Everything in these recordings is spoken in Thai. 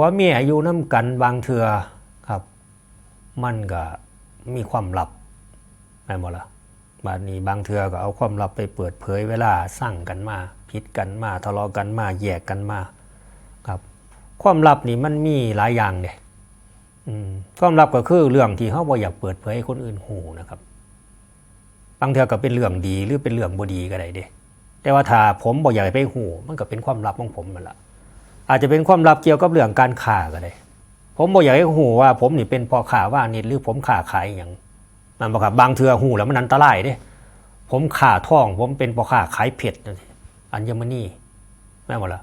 ผัวเมียอยู่น้ำกันบางเทือครับ มันก็มีความลับแม่นบ่ล่ะบาดนี้บางเทือก็เอาความลับไปเปิดเผยเวลาสั่งกันมาผิดกันมาทะเลาะกันมาแยกกันมาครับ ความลับนี่มันมีหลายอย่างเด้อืมความลับก็คือเรื่องที่เขาบ่อยากเปิดเผยให้คนอื่นหูนะครับบางเทือก็เป็นเรื่องดีหรือเป็นเรื่องบ่ดีก็ได้เด้แต่ว่าถ้าผมบ่อยากให้ไปหูมันก็เป็นความลับของผมมันละ อาจจะเป็นความลับเกี่ยวกับเรื่องการค้าก็ได้ผมบ่อยากให้หูว่า ผมนี่เป็นพ่อค้าว่านิดหรือผมค้าขายอย่างมันบอกครับบางเทือหูแล้วมันอันตรายเด้ผมค้าท่อง ผมเป็นพ่อค้าขายเผ็ดนั่นสิอัญมณีแม่นบ่ล่ะ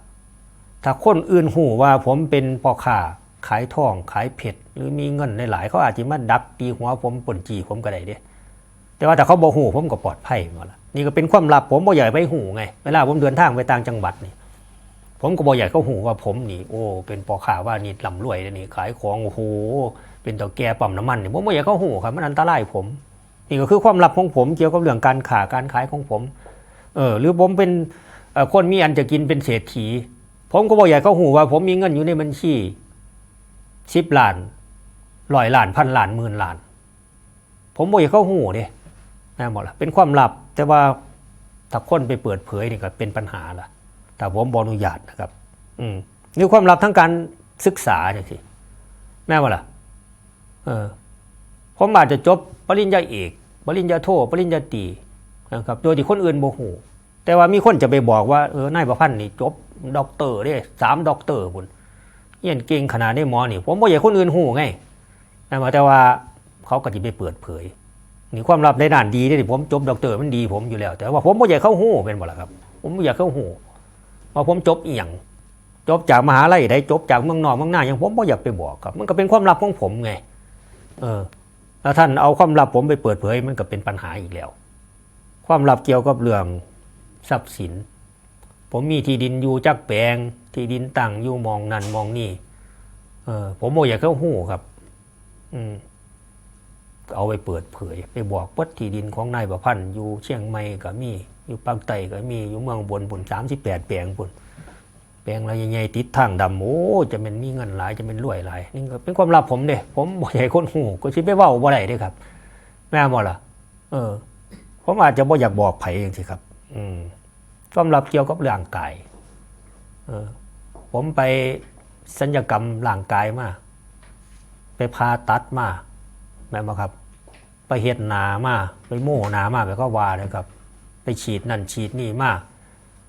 ถ้าคนอื่นหูว่าผมเป็นพ่อค้าขายท่อง ขายเผ็ดหรือมีเงินหลายๆเขาอาจจะมาดักตีหัวผมปนจีผมก็ได้เด้แต่ว่าแต่เขาบอกหูผมก็ปลอดภัยหมาละนี่ก็เป็นความลับผมบ่อยากไปหูไงเวลาผมเดินทางไปต่างจังหวัดนี่ ผมก็บ่อยากเขาหูว่าผมนี่โอ้เป็นปอข่าว่านี่ลำรวยนี่ขายของโอ้โหเป็นต่อแกปั๊มน้ำมันนี่ผมบ่อยากเขาหูครับมันอันตรายผม นี่ก็คือความลับของผมเกี่ยวกับเรื่องการขาการขายของผมเออหรือผมเป็นคนมีอันจะกินเป็นเศรษฐี ผมก็บ่อยากเขาหูว่า ผมมีเงินอยู่ในบัญชีสิบล้านร้อยล้านพันล้านหมื่นล้าน ผมบ่อยากเขาหูเด้แม่นบอกละเป็นความลับแต่ว่าถ้าคนไปเปิดเผยนี่ก็เป็นปัญหาละ แต่ผมบอนุญาตนะครับ อืมนี่ความลับทั้งการศึกษาเนี่ยสิแม่นบอกละเออผมอาจจะจบปริญญาเอก ปริญญาโท ปริญญาตรีนะครับโดยที่คนอื่นโมโหแต่ว่ามีคนจะไปบอกว่าเออนายประพันธ์นี่จบด็อกเตอร์เด้สามด็อกเตอร์คุนเรียนเก่งขนาดนี้หมอนี่ ผมบ่อยากให้คนอื่นหูไงแต่ว่าแต่ว่าเขาก็จะไปเปิดเผยนี่ความลับในด้านดีเนี่ยผมจบด็อกเตอร์มันดีผมอยู่แล้ว แต่ว่าผมไม่อยากเข้าหูเป็นบ่ล่ะครับ ผมไม่อยากเข้าหู ว่าผมจบอียงจบจากมหาลัยได้จบจากเมืองนอกเมืองหน้าอย่างผมไม่อยากไปบอกครับ มันก็เป็นความลับของผมไง เออแล้วท่านเอาความลับผมไปเปิดเผย มันก็เป็นปัญหาอีกแล้ว ความลับเกี่ยวกับเรื่องทรัพย์สิน ผมมีที่ดินอยู่จักแปลง ที่ดินตั้งอยู่มองนั่นมองนี่ เออผมไม่อยากเข้าหูครับ อืมเอาไปเปิดเผย ไปบอกวัดที่ดินของนายประพันธ์อยู่เชียงใหม่ก็มี อยู่ภาคใต้ก็มีอยู่เมืองบนบุญสามสิบแปดแปลงบุญแปลงอะไรใหญ่ๆติดทางดำโอ้จะเป็นมีเงินหลายจะเป็นรวยหลายนี่ก็เป็นความลับผมเด้ผมบ่อกให้คนหูก็ชิไปเว้าบ่ได้เด้ครับแม่บ่ล่ะเออ ผมอาจจะบ่อยากบอกไผเองสิครับ อืมความลับเกี่ยวกับร่างกายเออ ผมไปสัญญกรรมร่างกายมาไปผ่าตัดมาแม่บ่ครับ ไปเฮ็ดหนามาไปโม่หนามาไปก็ว่าเลยครับ ไปฉีดนั่นฉีดนี่มาก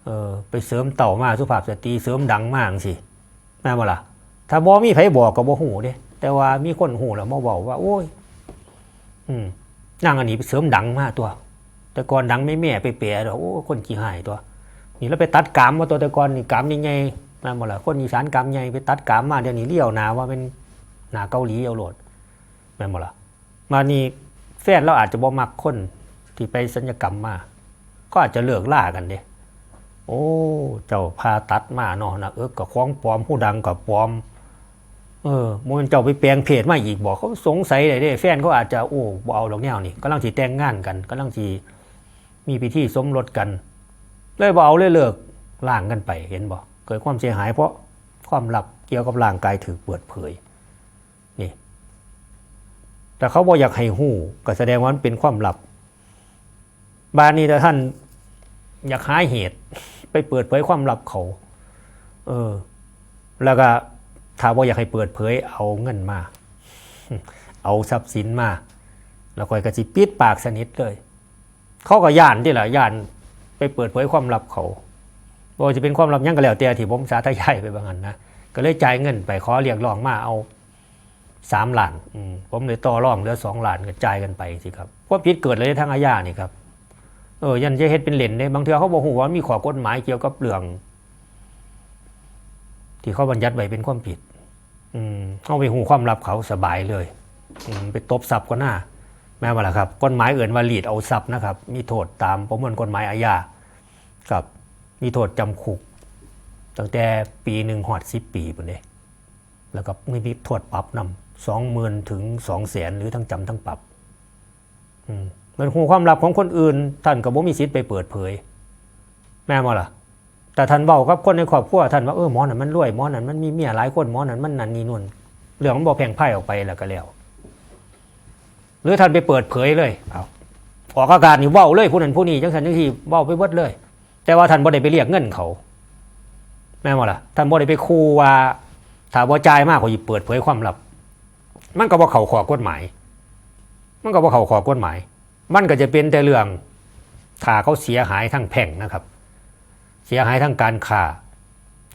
เออไปเสริมเต่ามาสุภาพสตรีเสริมดังมากสิแม่บ่ล่ะถ้าบ่มีไผบอกก็บ่ฮู้เด้แต่ว่ามีคนฮู้แล้วมาบอกว่า โอ้ย อืมนางอันนี้ไปเสริมดังมากตัว แต่ก่อนดังไม่แม่ไปเปียดอกโอ้คนขี้หายตัว นี่แล้วไปตัดกามมาตัวแต่ก่อนนี่กามใหญ่ๆแม่บ่ล่ะคนอีสานกามใหญ่ไปตัดกามมาเดี๋ยวนี้เลี้ยวหนาว่าเป็นหนาเกาหลีเอาโลดแม่บ่ล่ะมานี่แฟนเราอาจจะบ่มักคนที่ไปสัญญกรรมมา ก็อาจจะเลิกล่ากันเด้โอ้ เจ้าพาตัดมาเนาะนะเออกับคล้องปลอมผู้ดังกับปลอม เออมันเจ้าไปแปลงเพจมาอีกบอกเขาสงสัยเลยเด้ แฟนเขาอาจจะโอ้บ่เอาดอกแนวนี่กำลังสิแต่งงานกันกำลังสิมีพิธีสมรสกัน เลยบ่เอาเลยเลิกล่างกันไปเห็นบ่เกิดความเสียหายเพราะความลับเกี่ยวกับร่างกายถือเปิดเผยนี่ แต่เขาบอกอยากให้หู้ก็แสดงว่ามันเป็นความลับ บานนี้แต่ท่าน อยากหาเหตุ ไปเปิดเผยความลับเขา เออ แล้วก็ถ้าว่าอยากให้เปิดเผยเอาเงินมา เอาทรัพย์สินมา แล้วก็กระจิปิดปากสนิทเลย เขาก็ย่านที่แหละย่านไปเปิดเผยความลับเขาว่าจะเป็นความลับยังก็แล้วแต่ที่ผมสาธยายไปบางอันนะก็เลยจ่ายเงินไปขอเรียกร้องมาเอาสามล้านมผมเลยต่อรองเหลือสองล้านกระจายกันไปสิครับความผิดเกิดเลยทางอาญานี่ครับ เออยันจะเฮ็ดเป็นเหรียญได้บางเทื่อเขาบอกหูว่ามีข้อกฎหมายเกี่ยวกับเรื่อง ที่เขาบัญญัติไว้เป็นความผิด อืมเอาไปหูความลับเขาสบายเลย อืมไปตบทรัพย์ก็น่าแม่ว่าละครับกฎหมายเอื่นว่าลีดเอาทรัพย์นะครับ มีโทษตามประมวลกฎหมายอาญาครับ มีโทษจำคุก ตั้งแต่ปีหนึ่งหอดสิบปีปุ่นเด้แล้วก็ไม่มีโทษปรับนำสองหมื่นถึงสองแสนหรือทั้งจำทั้งปรับ อืม มันหูความลับของคนอื่น ท่านก็บ่มีสิทธิ์ไปเปิดเผย แม่มาล่ะ แต่ท่านเบากับคนในครอบครัวท่านว่าเออหมอนั่นมันรวยหมอนั่นมันมีเมียหลายคนหมอนั่นมันนันนี่นู่นเรื่องมันบอกแพงไพ่ออกไปแล้วก็แล้วหรือท่านไปเปิดเผยเลยเอาออกอาการนี่เว้าเลยผู้นั้นผู้นี้จังสันจังทีเว้าไปเบิดเลย แต่ว่าท่านบ่ได้ไปเรียกเงินเขา แม่นบ่ล่ะท่านบ่ได้ไปคูว่าถ้าบ่จ่ายมากกว่าสิเปิดเผยความลับ มันก็บ่เข้าข้อกฎหมาย มันก็บ่เข้าข้อกฎหมาย มันก็จะเป็นแต่เรื่องถ้าเขาเสียหายทั้งแพ่งนะครับ เสียหายทั้งการค้า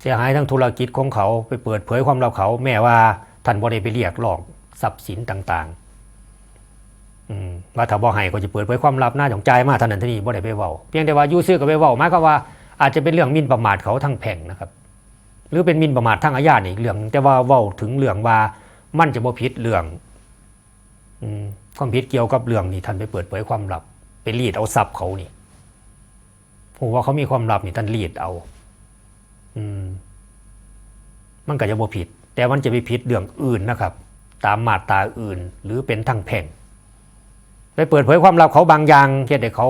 เสียหายทั้งธุรกิจของเขาไปเปิดเผยความลับเขา แม้ว่าท่านบ่ได้ไปเรียกร้องทรัพย์สินต่างๆมว่าถ้าบ่ให้ก็จะเปิดเผยความลับหน้าของจ่ายมาเท่านั้นท่านี้บ่ได้ไปเว้าเพียงแต่ว่ายู่ซื้อก็ไปเว้าหมายความว่าอาจจะเป็นเรื่องมินประมาทเขาทั้งแพ่งนะครับ หรือเป็นมินประมาททางอาญานี่อีกเรื่อง แต่ว่าเว้าถึงเรื่องว่ามันจะบ่ผิดเรื่องอืม ความผิดเกี่ยวกับเรื่องนี่ท่านไปเปิดเผยความลับ ไปรีดเอาทรัพย์เขานี่ผมว่าเขามีความลับนี่ท่านรีดเอา อืม มันก็จะบ่ผิด แต่มันจะไปผิดเรื่องอื่นนะครับ ตามมาตราอื่น หรือเป็นทางแพ่งไปเปิดเผยความลับเขาบางอย่างเฮ็ดให้เขา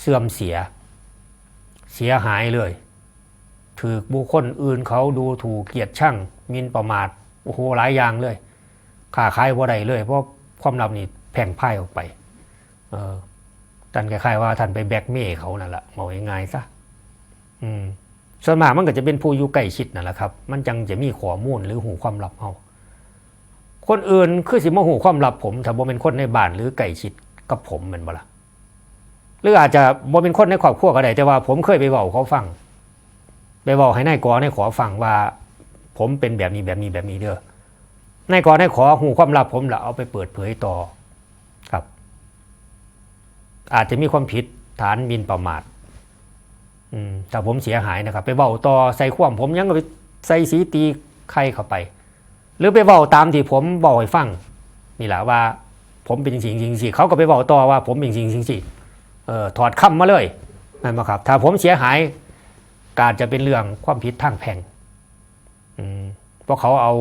เสื่อมเสีย เสียหายเลยถือบุคคลอื่นเขาดูถูกเกียดช่างมินประมาทโอ้โหหลายอย่างเลยค้าขายบ่ได้เลย เพราะ ความลับนี่แพร่งพ่ายออกไปเออท่านคล้ายๆว่าท่านไปแบกเมย์เขานั่นแหละเอาง่ายๆซะอืมส่วนมากมันก็จะเป็นผู้อยู่ใกล้ชิดนั่นแหละครับ มันจังจะมีข้อมูลหรือหูความลับเอาคนอื่นคือสิมาหูความลับผมถ้าบ่เป็นคนในบ้านหรือใกล้ชิดกับผมแมันบ่ละหรืออาจจะบ่เป็นคนในครอบครัวก็ได้แต่ว่าผมเคยไปเว้าเขาฟัง ไปเว้าให้นายกอนขอฟังว่า ผมเป็นแบบนี้แบบนี้แบบนี้เด้อ นายกอนายขอหูความลับผมล้วเอาไปเปิดเผยต่อครับ อาจจะมีความผิดฐานมินประมาทแต่ผมเสียหายนะครับ ไปเว้าต่อใส่ความผมยังไปใส่สีตีใครเข้าไป หรือไปเว้าตามที่ผมบอกให้ฟังนี่แหละว่า ผมเป็นจริงจริงสิเขาก็ไปเว้าต่อว่า ผมเป็นจริงจริงสิเออถอดคำมาเลยนั่นมาครับ ถ้าผมเสียหายการจะเป็นเรื่องความผิดทางแพ่งเพราะเขาเอา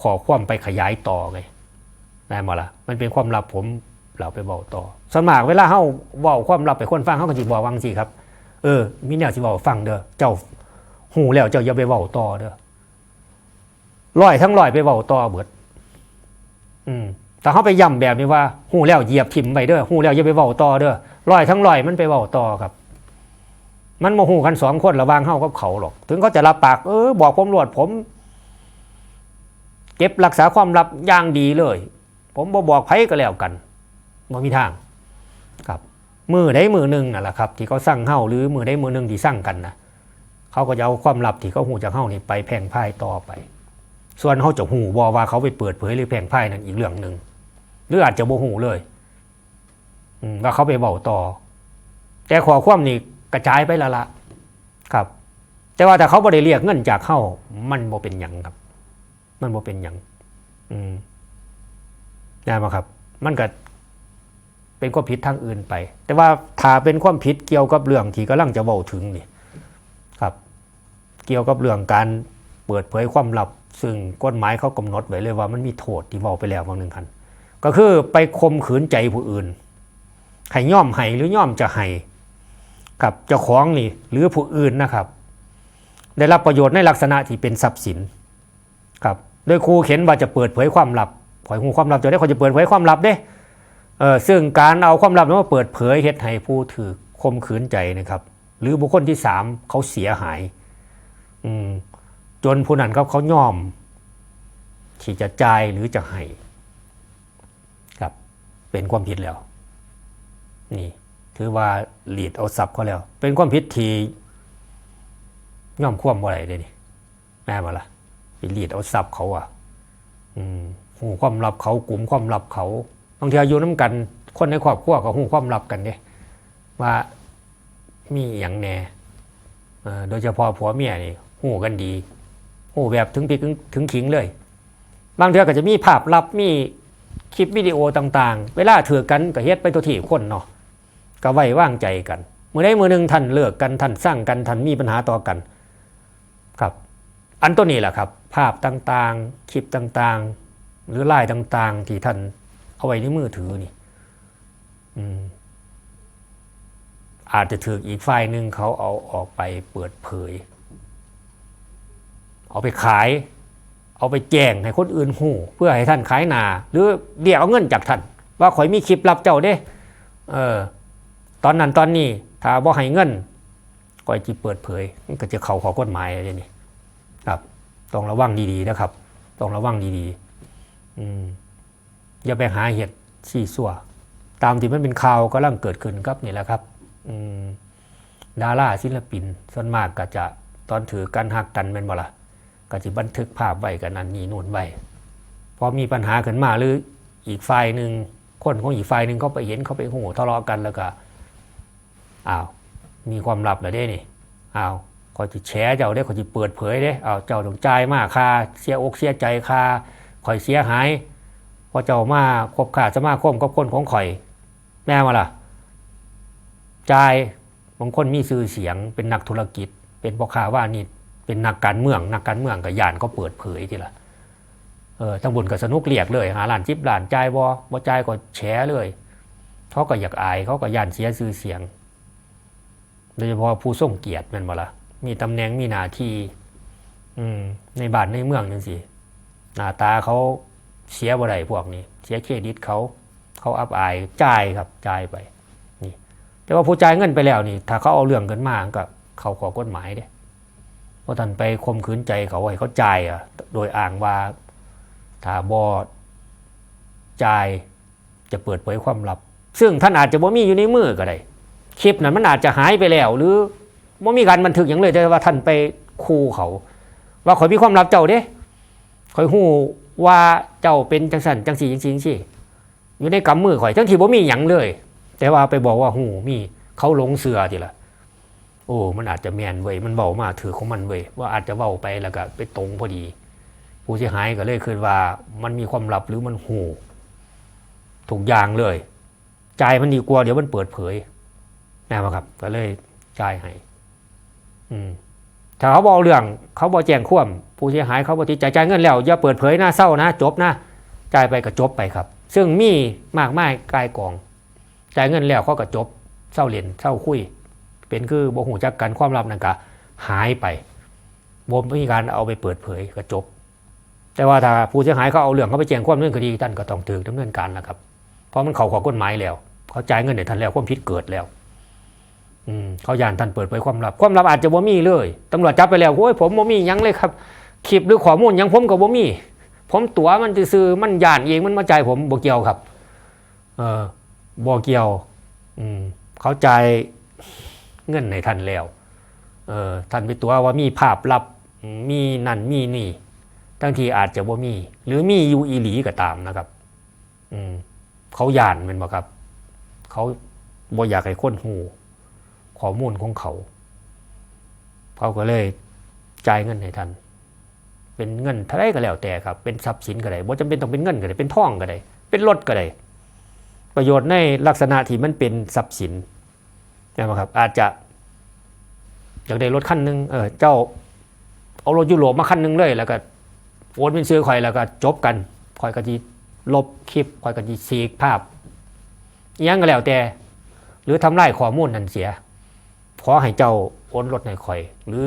ขอความไปขยายต่อไงนั่นมาละมันเป็นความลับผมเราไปเว้าต่อสวนมากเวลาเฮาเว้าความลับไปคนฟังเขาก็จิบอกวังสิครับ เออ มีแนวสิเว้าฟังเด้อเจ้าหูแล้วเจ้าอย่าไปเว้าต่อเด้อร้อยทั้งร้อยไปเว้าต่อเบิด อืมแต่เขาไปย้ำแบบนี้ว่าหูแล้วเหยียบทิมไปเด้อหูแล้วอย่าไปเว้าต่อเด้อร้อยทั้งร้อยมันไปเว้าต่อครับ มันโมโหกันสองคนระวางเฮากับเขาหรอก ถึงเขาจะรับปากเออบอกผมรวดผม เก็บรักษาความลับอย่างดีเลย ผมบ่บอกไผก็แล้วกันบ่มีทางครับมือได้มือหนึ่งนั่นแหละครับ ที่เขาสั่งเฮ้าหรือมือได้มือหนึ่งที่สั่งกันนะเขาก็จะเอาความลับที่เขาหูจากเฮ้านี่ไปแพ่งพ่ายต่อไป ส่วนเขาจะหูบอว่าเขาไปเปิดเผยหรือแพ่งพ่ายนั่นอีกเรื่องหนึ่งหรืออาจจะโมหูเลยอืว่าเขาไปเบาต่อ แต่ขอความนี่กระจายไปละละครับ แต่ว่าแต่เขาบ่ได้เรียกเงินจากเข้ามันบ่เป็นหยังครับ มันบ่เป็นหยังอืมได้ไหมครับ มันก็เป็นความผิดทางอื่นไป แต่ว่าถ้าเป็นความผิดเกี่ยวกับเรื่องที่กำลังจะเว้าถึงนี่ครับ เกี่ยวกับเรื่องการเปิดเผยความลับ ซึ่งกฎหมายเขากำหนดไว้เลยว่ามันมีโทษที่เว้าไปแล้วบางหนึ่งคันก็คือไปข่มขืนใจผู้อื่นให้ย่อมให้หรือย่อมจะให้กับเจ้าของนี่ หรือผู้อื่นนะครับ ได้รับประโยชน์ในลักษณะที่เป็นทรัพย์สินครับ โดยครูเข็นว่าจะเปิดเผยความลับขอยหูความลับจะได้เขาจะเปิดเผยความลับเด้เออซึ่งการเอาความลับนั้นมาเปิดเผยเฮ็ดให้ผู้ถือคมขืนใจนะครับ หรือบุคคลที่สามเขาเสียหายอืมจนผู้นั้นเขาเขายอม ที่จะจ่ายหรือจะให้ครับ เป็นความผิดแล้ว นี่ ถือว่าหลีดเอาทรัพย์เขาแล้ว เป็นความผิดที่ย่อมควมบ่ได้เลยนี่แม่มาละ ไปหลีดเอาทรัพย์เขาอะ อืมหูความลับเขากลุ่มความลับเขาบางทีอายุน้ำกัน คนในครอบครัวก็หูความลับกันเนี่ยว่ามีอย่างแน่โดยเฉพาะผัวเมียนี่หูกันดีหูแบบถึงพิกถึงถึงขิงเลย บางเทือก็จะมีภาพลับมีคลิปวิดีโอต่างๆ เวลาถือกันก็เฮ็ดไปตัวที่คนเนาะก็ไว้ว่างใจกันเมื่อได้มือหนึ่งท่านเลิกกันท่านสร้างกันท่านมีปัญหาต่อกัน ครับ อันตัวนี้แหละครับ ภาพต่างๆ คลิปต่างๆ หรือไลน์ต่างๆ ที่ท่านเอาไว้ในมือถือนี่อืมอาจจะถืออีกฝ่ายหนึ่งเขาเอาออกไปเปิดเผย เอาไปขาย เอาไปแจ้งให้คนอื่นหูเพื่อให้ท่านขายหนา หรือเรียกเอาเงินจากท่าน ว่าข่อยมีคลิปรับเจ้าเด้เออ ตอนนั้นตอนนี้ ถ้าบ่ให้เงินก็จะเปิดเผย มันก็จะเข้าขอกฎหมายอะไรนี่ครับ ต้องระวังดีๆนะครับ ต้องระวังดีๆอืมอย่าไปหาเห็ดซี่ซัวตามที่มันเป็นข่าวก็ลังเกิดขึ้นครับนี่แหละครับอืมดาราศิลปินส่วนมากก็จะตอนถือกันหักกันเป็นบ่ละก็จะบันทึกภาพไว้กันนั่นนี่นู่นไว้พอมีปัญหาขึ้นมาหรืออีกฝ่ายหนึ่งคนของอีกฝ่ายหนึ่งเขาไปเห็นเขาไปโหทะเลาะกันแล้วก็อ้าวมีความลับเหรอเด้นี่อ้าว ขอยจะแฉเจ้าได้ขอยจะเปิดเผยเด้อ้าเจ้าต้องจ่ายมากค่าเสียอกเสียใจค่าข่อยเสียหายเพอเจ้ามาคบขาสมาคมกับคนของข่อยแม่มาล่ะจายบางคนมีชื่อเสียงเป็นนักธุรกิจ เป็นพ่อค้าว่านี่เป็นนักการเมือง นักการเมืองกับยานก็เปิดเผยทีละเออทั้งบุญกับสนุกเรียกเลยหาหลานจิบหลานใจ่ายบอบ่จ่ายก็แฉเลยเขาก็อยากอายเขาก็ยานเสียชื่อเสียงโดยเฉพาะผู้ทรงเกียรติแมันบ่ละ มีตำแหน่งมีหน้าที่อืมในบ้านในเมืองจังสิหน้าตาเขาเสียบ่ได้พวกนี้ เสียเครดิตเขาเขาอับอายจ่ายครับจ่ายไปนี่ แต่ว่าผู้จ่ายเงินไปแล้วนี่ ถ้าเขาเอาเรื่องกันมาก็เขาขอกฎหมายเด้เพราะท่านไปข่มขืนใจเขาให้เขาจ่ายอะ โดยอ้างว่าถ้าบอจ่ายจะเปิดเผยความลับ ซึ่งท่านอาจจะบ่มีอยู่ในมือก็ได้คลิปนั้นมันอาจจะหายไปแล้วหรือ บ่มีการบันทึกอย่างเลยแต่ว่าท่านไปคูเขา ว่าข่อยมีความลับเจ้าเด้ข่อยฮู้ว่าเจ้าเป็นจังสันจังสีจังสีจังสีอยู่ในกำมือข่อยทั้งที่บ่มีหยังเลย แต่ว่าไปบอกว่าหูมีเขาหลงเสือทีละโอ้มันอาจจะแมนเว้ยมันเบามาถือของมันเว้ยว่าอาจจะเบาไปแล้วก็ไปตรงพอดี ผู้เสียหายก็เลยคือว่ามันมีความลับหรือมันหูถูกยางเลยจ่ายมันดีกว่าเดี๋ยวมันเปิดเผยนะครับก็เลยจ่ายให้ ถ้าเขาบอกเรื่องเขาบอกแจ้งควมผู้เสียหายเขาบอกที่จ่ายจ่ายเงินแล้วอย่าเปิดเผยหน้าเศร้านะ จบนะจ่ายไปก็จบไปครับ ซึ่งมีมากมายกายกองจ่ายเงินแล้วเขาก็จบเศร้าเรียนเศร้าคุย เป็นคือบ่หูจักกันความลับนั่นก็หายไปบ่มีการเอาไปเปิดเผยก็จบ แต่ว่าถ้าผู้เสียหายเขาเอาเรื่องเขาไปแจ้งความเรื่องคดีท่านก็ต้องถือดำเนินการนะครับเพราะมันเขาขอกฎหมายแล้ว เขาจ่ายเงินให้ท่านแล้วความผิดเกิดแล้ว เขายานท่านเปิดเผยความลับ ความลับอาจจะบ่มีเลยตำรวจจับไปแล้วโอ้ยผมบ่มียังเลยครับคลิปหรือข้อมูลยังผมก็บ่มี ผมตั๋วมันซื้อมันยานเองมันมาจ่ายผมบ่เกี่ยวครับเออบ่เกี่ยวอืมเขาจ่ายเงินในท่านแล้วเออท่านไปตัวว่ามีภาพลับมีนั่นมีนี่ทั้งที่อาจจะบ่มี หรือมีอยู่อีหลีก็ตามนะครับ อืมเขาย่านแมันบ่ครับ เขาบ่อยากให้คนหู ข้อมูลของเขา เขาก็เลยจ่ายเงินให้ท่านเป็นเงินเท่าไรก็แล้วแต่ครับ เป็นทรัพย์สินก็ได้บ่จำเป็นต้องเป็นเงินก็ได้เป็นทองก็ได้เป็นรถก็ได้ประโยชน์ในลักษณะที่มันเป็นทรัพย์สินนะครับ อาจจะอยากได้รถคันหนึ่งเออเจ้าเอารถยุโรปมาคันหนึ่งเลย แล้วก็โอนเป็นซื้อคอยแล้วก็จบกันคอยก็จีลบคลิปคอยก็จีสีกภาพยังก็แล้วแต่ หรือทำลายข้อมูลนั่นเสีย ขอให้เจ้าโอนรถในคอย หรือ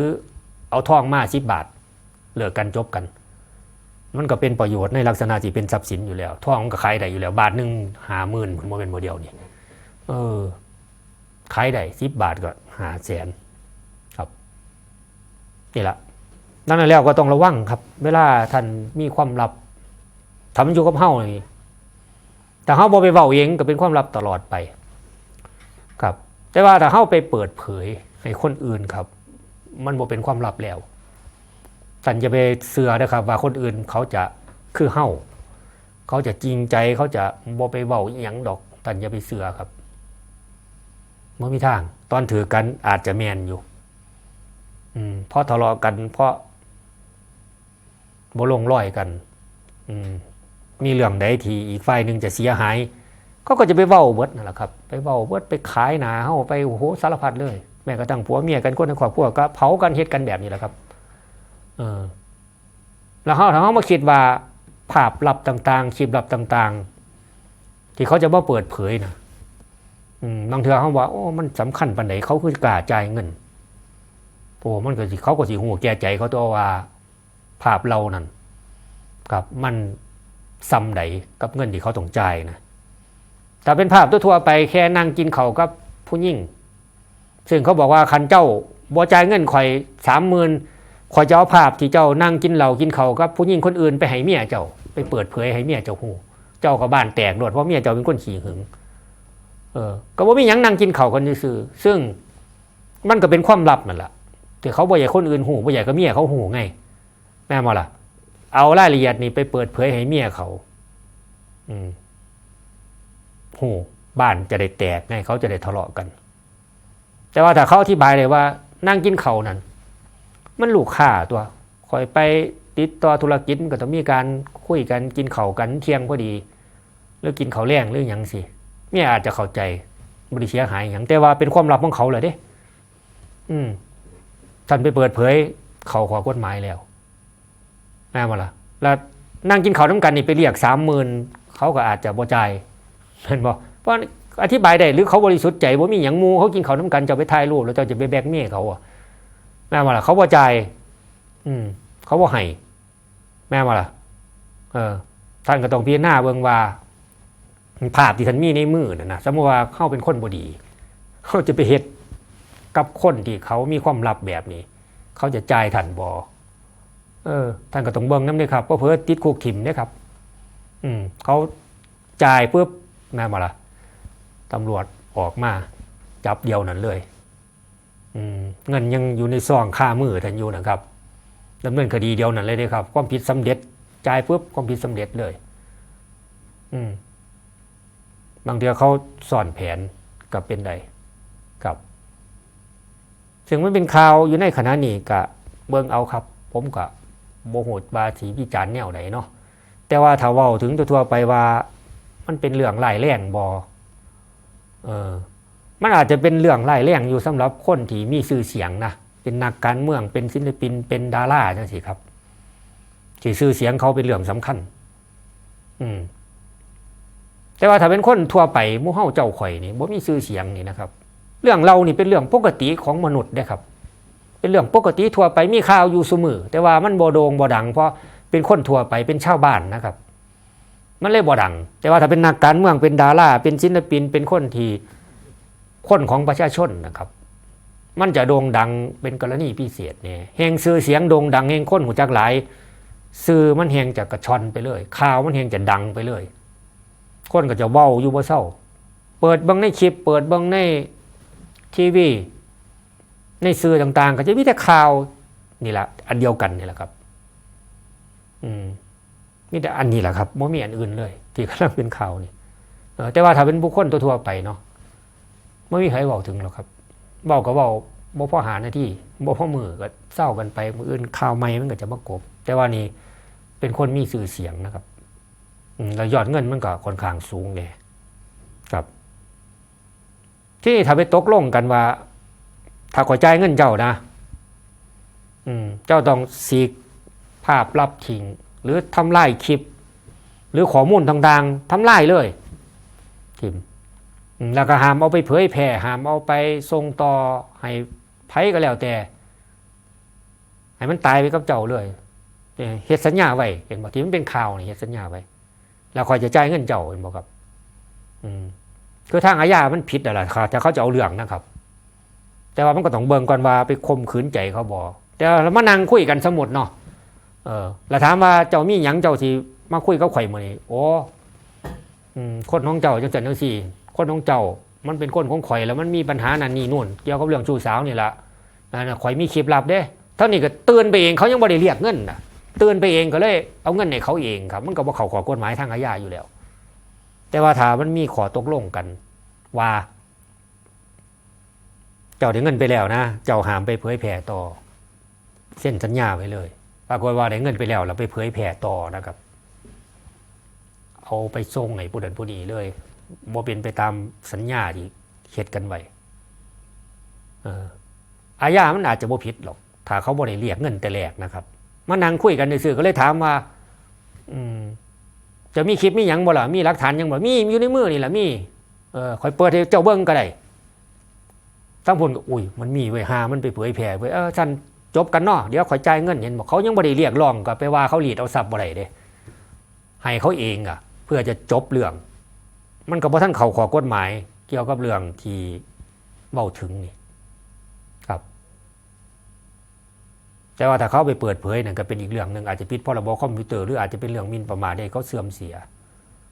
เอาทองมาสิบบาทเลิกกันจบกัน มันก็เป็นประโยชน์ในลักษณะที่เป็นทรัพย์สินอยู่แล้วทองมันก็ขายได้อยู่แล้ว บาทหนึ่งหาหมื่นผมว่าเป็นโมเดลนี่เออขายได้สิบบาทก็หาแสนครับนี่แหละนั่นแล้วก็ต้องระวังครับ เวลาท่านมีความลับทำอยู่กับเฮ้านี่แต่เฮ้าบอไปเว้าเองก็เป็นความลับตลอดไป แต่ว่าถ้าเฮ้าไปเปิดเผยให้คนอื่นครับ มันบ่เป็นความลับแล้วท่านจะไปเสือนะครับ ว่าคนอื่นเขาจะคือเฮ้าเขาจะจริงใจเขาจะบ่ไปเว้าอหย่างดอกท่านอย่าไปเสือครับไม่มีทาง ตอนถือกันอาจจะแมนอยู่อืมเพราะทะเลาะกัน เพราะบ่ลงรอยกัน อืมมีเรื่องใดที่อีกฝ่ายหนึ่งจะเสียหาย เขาก็จะไปเว้าเบิดนั่นแหละครับ ไปเว้าเบิดไปขายหนาเฮาไปโอ้โหสารพัดเลย แม้กระทั่งผัวเมียกันคนในครอบครัวก็เผากันเฮ็ดกันแบบนี้แหละครับเออแล้วเฮาถ้าเฮามาคิดว่าภาพลับต่างๆคลิปลับต่างๆ ที่เขาจะมาเปิดเผยนะอืมบางเทื่อเขาว่าโอ้มันสำคัญปานไหนเขาคือกล้าจ่ายเงินโอ้มันก็สิเขาก็สิหัวแก่ใจเขาตัวว่าภาพเรานั่นกับมันซ้ำใดกับเงินที่เขาต้องจ่ายนะ แต่เป็นภาพทั่วไปแค่นั่งกินเขากับผู้หญิงซึ่งเขาบอกว่าคันเจ้าบ่จ่ายเงินข่อยสามหมื่นข่อยจะเอาภาพที่เจ้านั่งกินเหล้ากินเขากับผู้หญิงคนอื่นไปให้เมียเจ้า ไปเปิดเผยให้เมียเจ้าหูเจ้าก็บ้านแตกโดดเพราะเมียเจ้าเป็นคนขี้หึง เออ ก็บ่มียังนั่งกินเขากันซื่อซึ่งมันก็เป็นความลับนั่นแหละแต่เขาบ่อยากคนอื่นหูบ่อยากก็เมียเขาหูไงแม่นบ่ล่ะ เอารายละเอียดนี่ไปเปิดเผยให้เมียเขา อืม หูบ้านจะได้แตกไงเขาจะได้ทะเลาะกัน แต่ว่าถ้าเขาอธิบายเลยว่า นั่งกินเขานั่นมันลูกค้าตัวคอยไปติดต่อธุรกิจก็ต้องมีการคุยกันกินเขากันเที่ยงพอดีหรือกินเขาแรงหรือหยังสิเมียอาจจะเข้าใจบริเสียหายอย่างแต่ว่าเป็นความลับของเขาเลยเด้ อืมท่านไปเปิดเผย เขาขอกฎหมายแล้วแม่มาละแล้วนั่งกินเขาน้ำกันนี่ไปเรียกสามหมื่นเขาก็อาจจะบ่ใจาย เห็นบ่เพราะอธิบายได้หรือเขาบริสุทธิ์ใจว่ามีอย่างมูเขากินเขาน้ำกันจะไปถ่ายรูปแล้วเจะจะไปแบกเมียเขาอะแม่มาล่ะเขาบ่ใจอืม เขาบ่ให้แม่มาล่ะ เออ ท่านก็ต้องพิจารณาเบิงว่าภาพที่ท่านมีในมือน่ะนะสมมติว่าเข้าเป็นคนบดี เขาจะไปเฮ็ดกับคนที่เขามีความลับแบบนี้ เขาจะจ่ายท่านบอเออ ท่านก็ต้องเบิงน้ำเลยครับเพราะเพื่อติดคุกถิ่มเนี่ยครับ อืม เขาจ่ายปุ๊บ แม่มาละตำรวจออกมาจับเดียวนั้นเลยเงินยังอยู่ในซองค่ามือท่านอยู่นะครับดำเนินคดีเดียวนั้นเลยเด้ครับ ความผิดสำเร็จจ่ายปุ๊บความผิดสำเร็จเลย อืมบางเทีเขาสอนแผนกับเป็นใดกับซึ่งมันเป็นข่าวอยู่ในขณะนี้กะเบิ่งเอาครับ ผมกะโมโหดบาสีพิจารณ์แนวไหนเนาะแต่ว่าถ้าเว้าถึงทั่วไปว่า มันเป็นเรื่องหลายแรงบอเออมันอาจจะเป็นเรื่องหลายแรงอยู่สำหรับคนที่มีชื่อเสียงนะเป็นนักการเมืองเป็นศิลปินเป็นดาราจังสิครับที่ชื่อเสียงเขาเป็นเรื่องสำคัญ อืม แต่ว่าถ้าเป็นคนทั่วไปมู่เฮาเจ้าข่อยนี่บ่มีชื่อเสียงนี่นะครับ เรื่องเรานี่เป็นเรื่องปกติของมนุษย์เด้ครับ เป็นเรื่องปกติทั่วไปมีข่าวอยู่เสมอแต่ว่ามันบ่โด่งบ่ดังเพราะเป็นคนทั่วไปเป็นชาวบ้านนะครับ มันเลยบ่ดัง แต่ว่าถ้าเป็นนักการเมืองเป็นดาราเป็นศิลปินเป็นคนที่คนของประชาชนนะครับ มันจะโด่งดังเป็นกรณีพิเศษเนี่ยแห่งชื่อเสียงโด่งดังแห่งคนหูจักหลายสื่อมันแห่งจะกระชอนไปเลยข่าวมันแห่งจะดังไปเลย คนก็จะเว้าอยู่บ่เศร้า เปิดบังในคลิป เปิดบังในทีวี ในสื่อต่าง ๆ ก็จะมีแต่ข่าวนี่แหละอันเดียวกันนี่แหละครับ อืม มีแต่อันนี้แหละครับไม่มีอันอื่นเลย ที่กำลังเป็นข่าวนี่เออแต่ว่าถ้าเป็นบุคคลทั่วไปเนาะไม่มีใครเว้าถึงหรอกครับเว้าก็เว้าบ่พ่อหาหน้าที่บ่พ่อมือก็เศร้ากันไปมืออื่นข่าวใหม่มันก็จะมากบ แต่ว่านี่เป็นคนมีสื่อเสียงนะครับแล้วยอดเงินมันก็ค่อนข้างสูงไงครับ ที่ถ้าไปตกลงกันว่า ถ้าขอจ่ายเงินเจ้านะ อืม เจ้าต้องสีภาพลับทิ้ง หรือทำลายคลิป หรือข้อมูลต่างๆทำลายเลยทิมแล้วก็ห้ามเอาไปเผยแพร่ห้ามเอาไปส่งต่อให้ไผก็แล้วแต่ ให้มันตายไปกับเจ้าเลยเฮ็ดสัญญาไว้เห็นบ่ที่มันเป็นข่าวนี่เฮ็ดสัญญาไว้แล้วคอยจะจ่ายเงินเจ้าเห็นบอกครับ อืมคือทางอาญามันผิดอะไรครับแต่เขาจะเอาเรื่องนะครับ แต่ว่ามันก็ต้องเบิ่งก่อนว่าไปข่มขืนใจเขาบอกแต่เรามานั่งคุยกันสมุดเนาะ เออ แล้วถามว่าเจ้ามีหยังเจ้าที่มาคุยกับข่อยมื้อนี้โอ้อืมคนของเจ้าจังซั่นจังซี่ คนของเจ้า มันเป็นคนของข่อยแล้วมันมีปัญหานั่นนี่นู่นเกี่ยวกับเรื่องชู้สาวนี่ละนั่นน่ะข่อยมีคลิปลับเด้เท่านี้ก็เตือนไปเองเขายังบ่ได้เรียกเงินน่ะเตือนไปเองก็เลยเอาเงินให้เขาเองครับ มันก็บ่เข้าขอกฎหมายทางอาญาอยู่แล้ว แต่ว่าถ้ามันมีขอตกลงกัน ว่า เจ้าได้เงินไปแล้วนะ เจ้าหามไปเผยแผ่ต่อ เส้นสัญญาไว้เลย ปรากฏว่าได้เงินไปแล้วเราไปเผยแผ่ต่อนะครับ เอาไปส่งให้ผู้ดันผู้นี้เลยบ่เป็นไปตามสัญญาที่เฮ็ดกันไว้เอาญามันอาจจะบ่ผิดหรอก ถ้าเขาบ่ได้เรียกเงินแต่แรกนะครับมานั่งคุยกันในสื่อก็เลยถามว่า อืม จะมีคลิปมีหยังบ่ล่ะมีหลักฐานยังบ่มีอยู่ในมือนี่แหละมีเออคอยเปิดให้เจ้าเบิ้งก็ได้ทั้งพลก็อุ้ยมันมีไว้หามันไปเผยแผ่ไว้เออฉัน จบกันเนาะเดี๋ยวขอยจ่ายเงินเห็นบอกเขายังบ่ได้เรียกร้องก็ไปว่าเขาหลีดเอาทรัพย์บ่ได้เด้ให้เขาเองอะเพื่อจะจบเรื่อง มันก็บ่ท่านเขาขอกฎหมาย เกี่ยวกับเรื่องที่เว้าถึงนี่ครับ แต่ว่าถ้าเขาไปเปิดเผยนั่นก็เป็นอีกเรื่องหนึ่งอาจจะผิดพรบคอมพิวเตอร์หรืออาจจะเป็นเรื่องมินประมาทได้เขาเสื่อมเสีย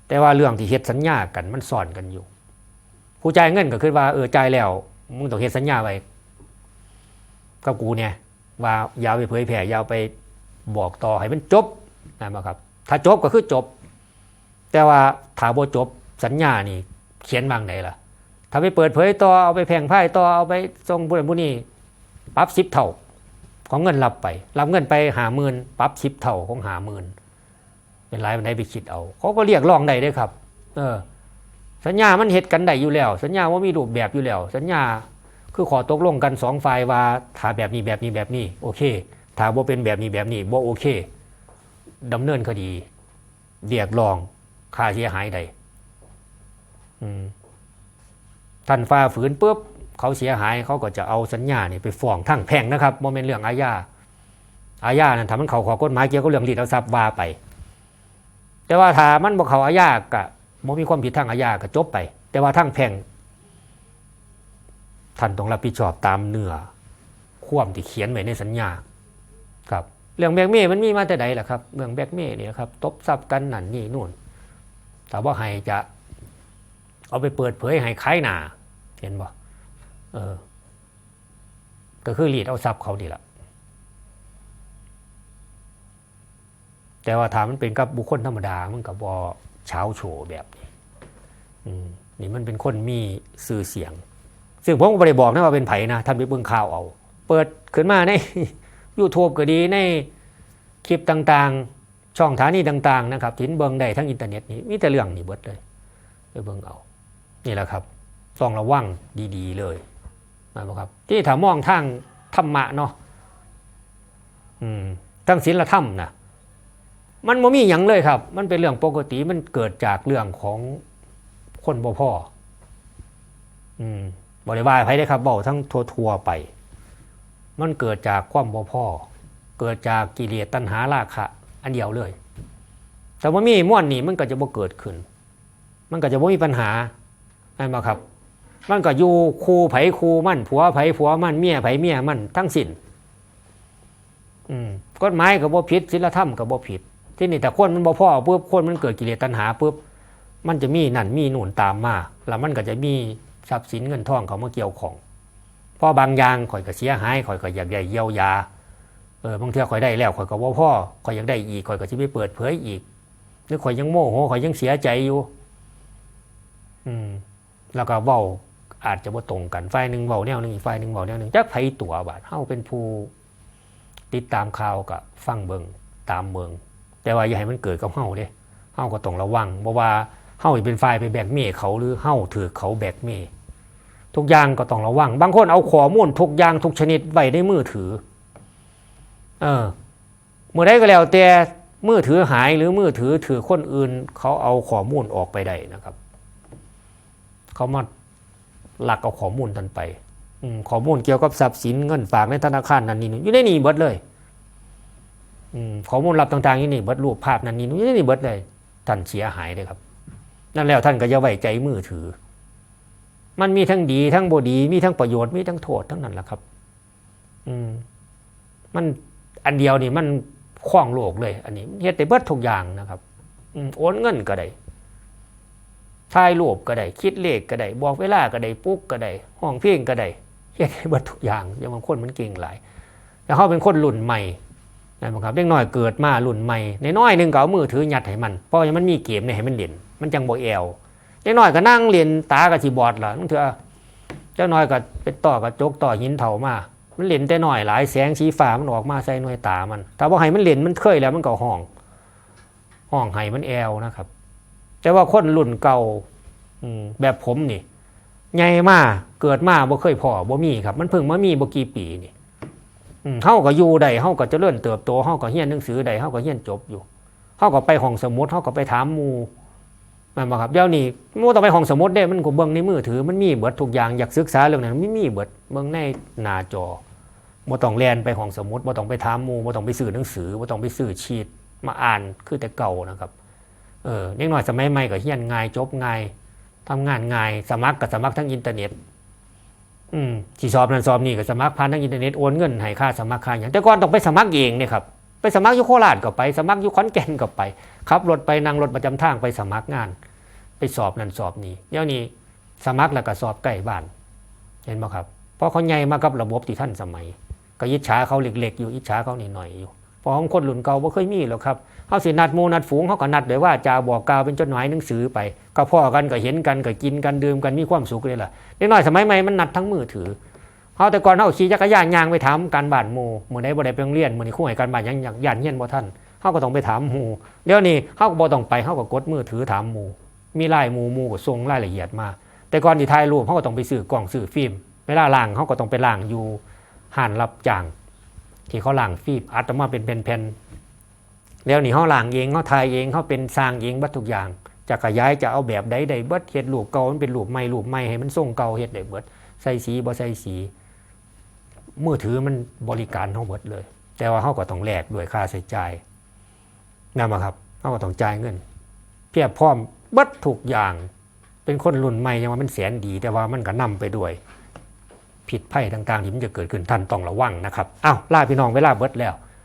แต่ว่าเรื่องที่เฮ็ดสัญญากันมันซ่อนกันอยู่ ผู้จ่ายเงินก็คือว่าเออจ่ายแล้วมึงต้องเฮ็ดสัญญาไว้กับกูเนี่ย ว่าอย่าไปเผยแผ่อย่าไปบอกต่อให้มันจบนะครับ ถ้าจบก็คือจบ แต่ว่าถ้าบ่จบสัญญานี่เขียนบางไหนล่ะ ถ้าไปเปิดเผยต่อเอาไปแพ่งไพ่ต่อเอาไปส่งผู้นั้นผู้นี้ปรับสิบเท่าของเงินรับไปรับเงินไปหาหมื่นปรับสิบเท่าของหาหมื่นเป็นไรมันได้ไปคิดเอา เขาก็เรียกร้องได้ด้วยครับ เออ สัญญามันเหตุกันได้อยู่แล้ว สัญญาว่ามีรูปแบบอยู่แล้ว สัญญา คือขอตกลงกันสองฝ่ายว่าถ้าแบบนี้แบบนี้แบบนี้โอเคถ้าบ่เป็นแบบนี้แบบนี้บ่โอเคดำเนินคดีเรียกร้องค่าเสียหายใดท่านฝ่าฝืนปุ๊บเขาเสียหายเขาก็จะเอาสัญญาเนี่ยไปฟ้องทั้งแพ่งนะครับโมเมนเรื่องอาญาอาญานั้นทำมันเขาขอกฎหมายเกี่ยวกับเรื่องรีดเอาทรัพย์ว่าไป แต่ว่าถ้ามันบอกเขาอาญากะบ่มีความผิดทางอาญาก็จบไป แต่ว่าทางแพ่ง ท่านต้องรับผิดชอบตามเนื้อความที่เขียนไว้ในสัญญาครับเรื่องแบกเมย์มันมีมาแต่ใดล่ะครับเรื่องแบกเมย์เนี่ยครับตบทรัพย์กันนั่นนี่นู่นแต่ว่าให้จะเอาไปเปิดเผยให้ขายหนาเห็นบ่เออก็คือรีดเอาทรัพย์เขาดีละแต่ว่าถามมันเป็นกับบุคคลธรรมดามันกับบอเช้าโชว์แบบนี้นี่มันเป็นคนมีสื่อเสียง ซึ่งผมก็ไม่ได้บอกนะว่าเป็นไผ่นะท่านไปเบิ่งข่าวเอา เปิดขึ้นมาใน YouTube ก็ดีในคลิปต่างๆ ช่องฐานีต่าง ๆ นะครับถินเบิงได้ทั้งอินเทอร์เน็ตนี่มีแต่เรื่องนี่เบิดเลยไปเบิงเอา นี่แหละครับต้องระวังดีๆเลยนะครับ ที่ถ้ามองทางธรรมะเนาะอืมทางศีลธรรมนะมันไม่มีอย่างเลยครับ มันเป็นเรื่องปกติมันเกิดจากเรื่องของคนบ่พ่อ อืม บริวารไพ่ได้ครับบอกทั้งทัวร์ๆไป มันเกิดจากความบ่พ่อ เกิดจากกิเลสตัณหาราคะ อันเดียวเลย แต่ว่ามีม่วนนี่มันก็จะบ่เกิดขึ้น มันก็จะบ่มีปัญหาใช่ไหมครับ มันก็อยู่ครูไผครูมั่นผัวไผผัวมั่นเมียไผเมียมั่นทั้งสิ้นอืมกฎหมายกับบ่ผิดศีลธรรมกับบ่ผิด ที่นี่แต่คนมันบ่พ่อปุ๊บคนมันเกิดกิเลสตัณหาปุ๊บมันจะมีนั่นมีหนุนตามมา แล้วมันก็จะมี ทรัพย์สินเงินทองเขามาเกี่ยวของเพอบางอย่างข่อยก็เสียหายข่อยก็อยากได้เยียวยาเออบางเทีข่อยได้แล้วข่อยก็บ่าพ่อข่อยอยากได้อีกข่อยก็จะไปเปิดเผยอีกหรือข่อยยังโมโหข่อยยังเสียใจอยู่อืมแล้วก็เว้าอาจจะบ่าตรงกันฝ่ายหนึ่งเว้าแนวหนึ่งอีกฝ่ายหนึ่งเว้าแนวหนึ่งจักไผตัวบาดเฮาเป็นผู้ติดตามข่าวกับฟังเบิงตามเมือง แต่ว่าอย่าให้มันเกิดกับเฮาเด้เฮาก็ต้องระวังเพราะว่าเฮาเป็นฝ่ายไปแบกเมฆเขาหรือเฮาถือเขาแบกเมฆ ทุกอย่างก็ต้องระวัง บางคนเอาข้อมูลทุกอย่างทุกชนิดไว้ในมือถือ เออเมื่อใดก็แล้วแต่มือถือหายหรือมือถือถือคนอื่น เขาเอาข้อมูลออกไปได้นะครับ เขามาหลักเอาข้อมูลทันไปข้อมูลเกี่ยวกับทรัพย์สินเงินฝากในธนาคารนั่นนี่นู่นอยู่ในนี่เบิดเลยข้อมูลลับต่างๆอยู่นี่เบิดรูปภาพนั่นนี่นู่นอยู่ในนี่เบิดเลยท่านเสียหายเลยครับ นั่นแล้วท่านก็จะไว้ใจมือถือ มันมีทั้งดีทั้งบดีมีทั้งประโยชน์มีทั้งโทษทั้งนั้นแหละครับ อืม มันอันเดียวนี่มันคว้างโลกเลย อันนี้เฮ็ดได้เบิดทุกอย่างนะครับอโอนเงินก็ได้ถ่ายรูปก็ได้คิดเลขก็ได้บอกเวลาก็ได้ปุ๊กก็ได้ห้องเพลงก็ได้เฮ็ดให้เบิดทุกอย่างอย่างบางคนมันเก่งหลายแต่เขาเป็นคนรุ่นใหม่นะครับเด็กน้อยเกิดมารุ่นใหม่ในน้อยหนึงก็เอามือถือยัดให้มันเพราะว่ามันมีเกมเนี่ยให้มันเล่น มันจังบ่แอว เด็กน้อยก็นั่งเรียนตากับสีบอดล่ะนั่นเถอะเจ้าน้อยก็เป็นต่อกระจกต่อหินเถามา มันเล่นแต่น้อยหลายแสงสีฟ้ามันออกมาใส่หน่วยตามันถ้าบ่ให้มันเล่นมันเคยแล้วมันก็ห้องห้องให้มันแอวนะครับ แต่ว่าคนรุ่นเก่าอืแบบผมนี่ใหญ่มากเกิดมาบ่เคยพอบ่มีครับ มันเพิ่งมามีบ่กี่ปีนี่เฮาก็อยู่ได้เฮาก็เจริญเติบโตเฮาก็เรียนหนังสือได้เฮาก็เรียนจบอยู่เฮาก็ไปห้องสมุดเฮาก็ไปถามมู ม่นบ่ครับเดี๋ยวนี้บ่ต้องไปห้องสมุดเด้มันก็เบิ่งในมือถือมันมีเบิดทุกอย่างอยากศึกษาเรื่องนั้นมันมีเบิดเบิ่งในหน้าจอบ่ต้องแล่นไปห้องสมุดบ่ต้องไปถามหมู่บ่ต้องไปซื้อหนังสือบ่ต้องไปซื้อชีตมาอ่านคือแต่เก่านะครับเออเด็กน้อยสมัยใหม่ก็เฮียนง่ายจบง่ายทำงานง่ายสมัครก็สมัครทั้งอินเทอร์เน็ตอืมสิสอบนั่นสอบนี่ก็สมัครผ่านทางอินเทอร์เน็ตโอนเงินให้ค่าสมัครค่าอย่างแต่ก่อนต้องไปสมัครเองเนี่ยครับ ไปสมัครอยู่โคราชก็ไป สมัครอยู่ขอนแก่นก็ไปขับรถไปนั่งรถประจำทางไปสมัครงาน ไปสอบนั่นสอบนี่เดี๋ยวนี้สมัครแล้วก็สอบใกล้บ้าน เห็นไหมครับเพราะเขาใหญ่มากับระบบที่ท่านสมัย ก็อิจฉาเขาเล็กๆ อยู่อิจฉาเขาหน่อยๆอยู่พราะของคนรุ่นเก่าบ่เคยมีหรอกครับเขาสินัดหมูนัดฝูงเขาก็นัดโดยว่าจาบอกกล่าวเป็นจดหมายหนังสือไป ก็พ่อกันก็เห็นกันก็กินกันดื่มกันมีความสุขเลยล่ะเด็กน้อยสมัยใหม่มันนัดทั้งมือถือ เขาแต่ก่อนเขาขี่จักรยานยางไปถามการบ้านหมู่มื้อใดบ่ได้ไปโรงเรียนมื้อนี้ครู่ให้การบ้านยังอยากย่านเฮียนบ่ทันเขาก็ต้องไปถามหมู่เดี๋ยวนี้เขาก็บ่ต้องไปเขาก็กดมือถือถามหมู่มีไลน์หมู่หมู่ก็ส่งรายละเอียดมา แต่ก่อนที่ถ่ายรูปเขาก็ต้องไปซื้อกล่องซื้อฟิล์มเวลาล่างเขาก็ต้องไปล่างอยู่ห้านรับจ้างที่เขาล่างฟิล์มอัดออกมาเป็นแผ่นๆแล้วนี่เขาล่างเองเขาถ่ายเองเขาเป็นสร้างเองบัดทุกอย่างจะขยายจะเอาแบบใดใดเบิดเฮ็ดรูปเก่ามันเป็นรูปใหม่รูปใหม่ให้มันทรงเก่าเฮ็ดได้เบิดใส่สีบ่ใส่สี มือถือมันบริการเขาเบิดเลย แต่ว่าเขาก็ต้องแลกด้วยค่าใช้จ่ายนั่นมาครับเขาก็ต้องจ่ายเงิน เพียบพร้อมเบิดถูกอย่าง เป็นคนรุ่นใหม่ยังว่ามันแสนดี แต่ว่ามันก็นำไปด้วย ผิดภัยต่างๆที่มันจะเกิดขึ้นท่านต้องระวังนะครับอ้าวล่าพี่น้องเวลาเบิดแล้ว